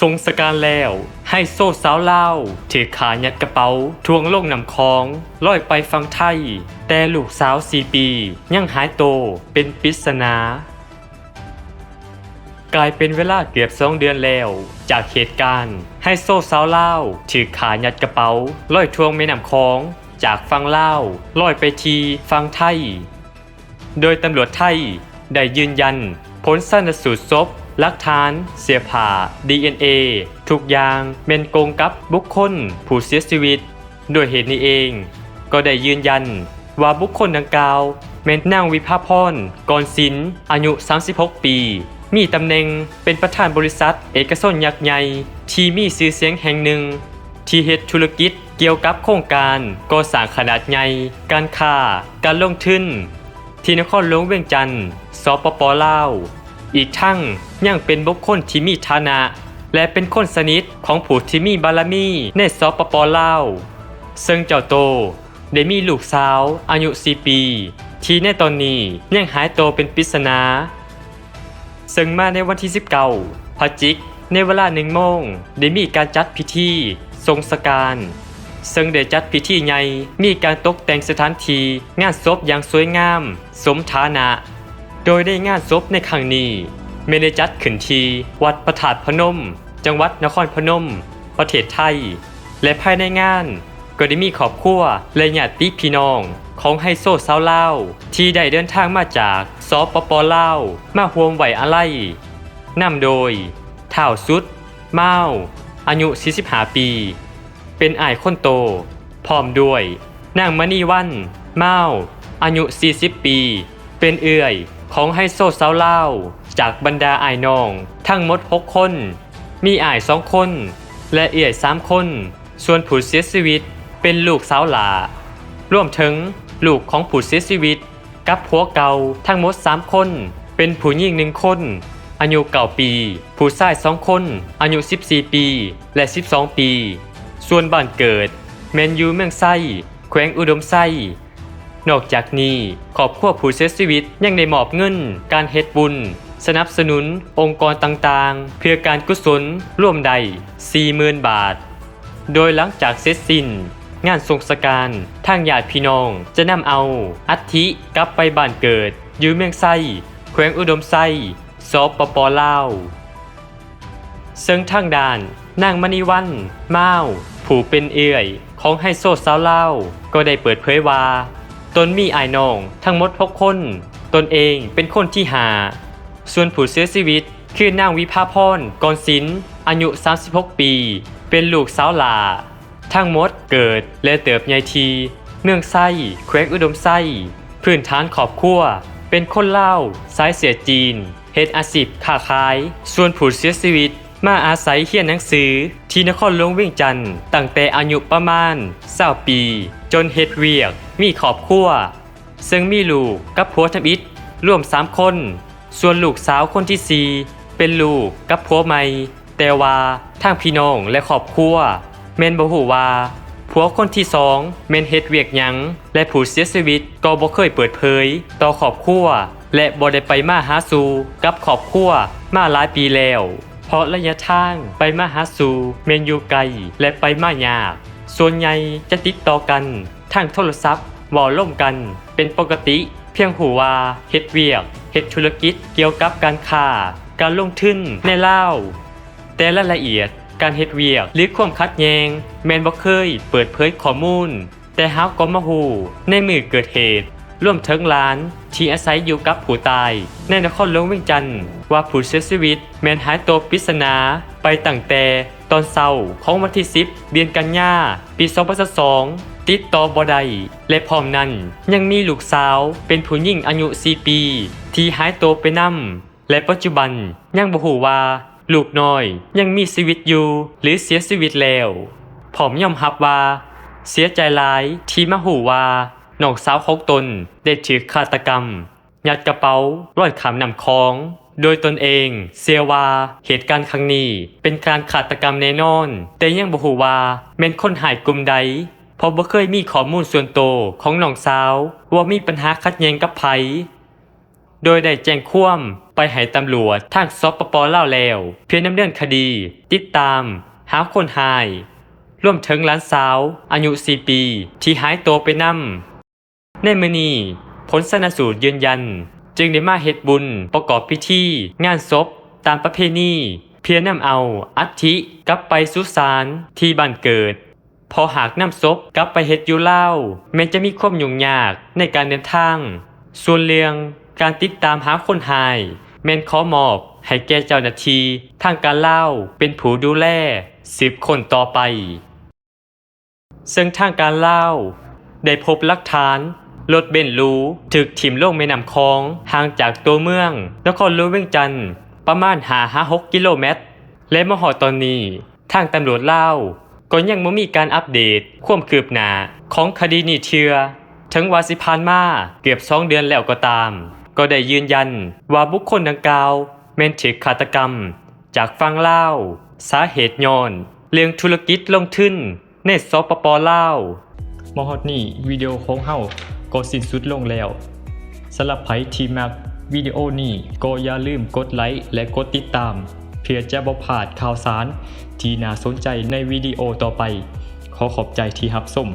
ทรงสการแล้ว ให้โซ่สาวเล่าถือขายัดกระเป๋า ทวงโลงนำคองลอยไปฟังไทย แต่ลูกสาวสี่ปี ยังหายโตเป็นปริศนากลายเป็นเวลาเกือบสองเดือนแล้ว จากเหตุการณ์ให้โซ่สาวเล่าถือขายัดกระเป๋าลอยทวงแม่น้ำคอง จากฟังเล่าลอยไปทีฟังไทย โดยตำรวจไทยได้ยืนยัน ผลชันสูตรศพ หลักฐาน เสียผ่า DNA ทุกอย่างเป็นโกงกับบุคคล ผู้เสียชีวิต ด้วยเหตุนี้เอง ก็ได้ยืนยัน ว่าบุคคลดังกล่าวเป็นนางวิภาพรกรศิลอายุ 36 ปี มีตำแหน่งเป็นประธานบริษัท เอกชนยักษ์ใหญ่ที่มีชื่อเสียงแห่งหนึ่ง ที่เฮ็ดธุรกิจเกี่ยวกับโครงการก่อสร้างขนาดใหญ่ การค้า การลงทุนที่นครหลวงเวียงจันทร์ สปปลาว อีกทั้ง ยังเป็นบุคคลที่มีฐานะ และเป็นคนสนิทของผู้ที่มีบารมีในสปปลาวซึ่งเจ้าโตได้มีลูกสาวอายุ 4 ปี ที่ในตอนนี้ยังหายตัวเป็นปริศนาซึ่งมาในวันที่ 19พฤศจิก ในเวลาหนึ่งโมงได้มีการจัดพิธีทรงสการซึ่งได้จัดพิธีใหญ่มีการตกแต่งสถานที่งานศพอย่างสวยงาม สมฐานะ โดยได้งานศพในครั้งนี้ ไม่ได้จัดขึ้นที วัดพระธาตุพนม จังหวัดนครพนม ประเทศไทย และภายในงานก็ได้มีครอบครัวและญาติพี่น้อง ของไฮโซสาวลาวที่ได้เดินทางมาจากสปปลาวมาห่วมไหวอะไรนำโดยท่าวสุด เมาอายุ 45 ปี เป็นอายคนโต พร้อมด้วยนางมณีวัน เมาอายุ 40 ปี เป็นเอื่อย ของไฮโซสาวล่าจากบรรดาไอ้น้อง ทั้งหมด 6 คน มีไอ้สองคน และเอื่อยสามคน ส่วนผู้เสียชีวิตเป็นลูกสาวหลาร่วมถึงลูกของผู้เสียชีวิต กับผัวเก่าทั้งหมด 3 คน เป็นผู้หญิงหนึ่งคน อายุเก่าปี ผู้ชายสองคน อายุ 14 ปี และ 12 ปี ส่วนบ้านเกิด แมนยูเมืองไส้แขวงอุดมไส้ นอกจากนี้ครอบครัวผู้เสียชีวิตยังได้มอบเงิน การเฮ็ดบุญ สนับสนุน องค์กรต่างๆ เพื่อการกุศลร่วมใด 40,000 บาท โดยหลังจากเสร็จสิ้น งานทรงสการทางญาติพี่น้องจะนำเอา อัฐิกลับไปบ้านเกิดอยูเมืองไส้แขวงอุดมไส้สปปลาวซึ่งทางด้านนางมณีวันเมาผู้เป็นเอื่อย ของไฮโซสาวเล่าวก็ได้เปิดเผยว่า ตนมีอายน้อง ทั้งหมด6คน ตนเองเป็นคนที่หา ส่วนผู้เสียชีวิต คือนางวิภาพรกรศิลป์อายุ 36 ปี เป็นลูกสาวหลา ทั้งหมดเกิดและเติบใหญ่ที เมืองไส้แขวงอุดมไส้พื้นฐานขอบครัวเป็นคนเล่าสายเสียจีนเฮ็ดอาชีพค้าขาย ส่วนผู้เสียชีวิต มาอาศัยเขียนหนังสือ ที่นครหลวงเวียงจันทร์ตั้งแต่อายุประมาณ20ปี จนเฮ็ดเวียก มีครอบครัวซึ่งมีลูกกับผัวทำอิฐรวม3คน ส่วนลูกสาวคนที่4เป็นลูกกับผัวใหม่แต่ว่าทางพี่น้องและครอบครัวแม่นบ่ฮู้ว่าผัวคนที่สองแม่นเฮ็ดเวียกหยัง และผู้เสียชีวิตก็บ่เคยเปิดเผย ต่อครอบครัวและบ่ได้ไปมาหาสู่กับครอบครัวมาหลายปีแล้ว พาะระยะทางไปมาหาสู่แม่นอยู่ไกลและไปมายาก ส่วนใหญ่จะติดต่อกันทางโทรศัพท์ว้าล่มกัน เป็นปกติเพียงหูว่าเฮ็ดเวียกเฮ็ดธุรกิจเกี่ยวกับการค้าการลงทุนในเลาแต่รายละเอียดการเฮ็ดเวียกหรือความขัดแย้งแมนบ่เคยเปิดเผยข้อมูล แต่ฮาก็มาฮู้ในมือเกิดเหตุ ร่วมถึงหลานที่อาศัยอยู่กับผู้ตาย ในนครหลวงเวียงจันทร์ว่าผู้เสียชีวิตแมนหายตัวปริศนาไปตั้งแต่ตอนเศร้าของวันที่ 10 เดือนกันยาปี2022ติดต่อบ่ได้และพร้อมนั้นยังมีลูกสาวเป็นผู้หญิงอายุ 4 ปี ที่หายตัวไปนํและปัจจุบันยังบ่ฮู้ว่าลูกน้อยยังมีชีวิตอยู่หรือเสียชีวิตแล้วผมยอมรับว่า เสียใจหลายที่มาหูว่า น้องสาวของตนได้ถูกฆาตกรรม ยัดกระเป๋าร้อยขามนำคอง โดยตนเองเสียว่าเหตุการณ์ครั้งนี้เป็นการฆาตกรรมแน่นอน แต่ยังบ่ฮู้ว่าแม่นคนหายกลุ่มใดเพราะบ่เคยมีข้อมูลส่วนตัวของน้องสาวว่ามีปัญหาขัดแย้งกับไผโดยได้แจ้งความไปให้ตำรวจทางสปปลาวแล้ว เพื่อนำเนินคดี ติดตาม หาคนหาย ร่วมถึงหลานสาว อายุ 4 ปี ที่หายตัวไปนำ ในมือนี้ผลสนสูตรยืนยัน จึงได้มาเฮ็ดบุญประกอบพิธีงานศพตามประเพณีเพียนำเอาอัฐิกลับไปสุสานที่บ้านเกิด พอหากนำศพกลับไปเฮ็ดอยู่เล่าแม้จะมีความยุ่งยากในการเดินทาง ส่วนเรื่องการติดตามหาคนหาย แม่นขอมอบให้แก่เจ้าหน้าที่ทางการเล่าเป็นผู้ดูแลสิบคนต่อไป ซึ่งทางการเล่าได้พบหลักฐาน รถเบนซ์หรูถึกถิ่มลงแม่น้ำคองห่างจากตัวเมืองนครลวงเวียงจันทน์ประมาณหาหาหกกิโลเมตร และมหอดตอนนี้ ทางตำรวจเล่าก็ยังไม่มีการอัปเดตความคืบหน้าของคดีนี้เทือถึงวาสิพานมาเกือบสองเดือนแล้วก็ตาม ก็ได้ยืนยันว่าบุคคลดังกล่าวแม่นถึกฆาตกรรม จากฟังเล่า สาเหตุย้อน เรื่องธุรกิจลงทุนในสปปเล่า มอฮอดนี่วิดีโอของเฮาก็สิ้นสุดลงแล้วสำหรับไผที่มักวิดีโอนี้ก็อย่าลืมกดไลค์และกดติดตาม เพื่อจะบ่พลาดข่าวสาร ที่น่าสนใจในวิดีโอต่อไป ขอขอบใจที่รับชม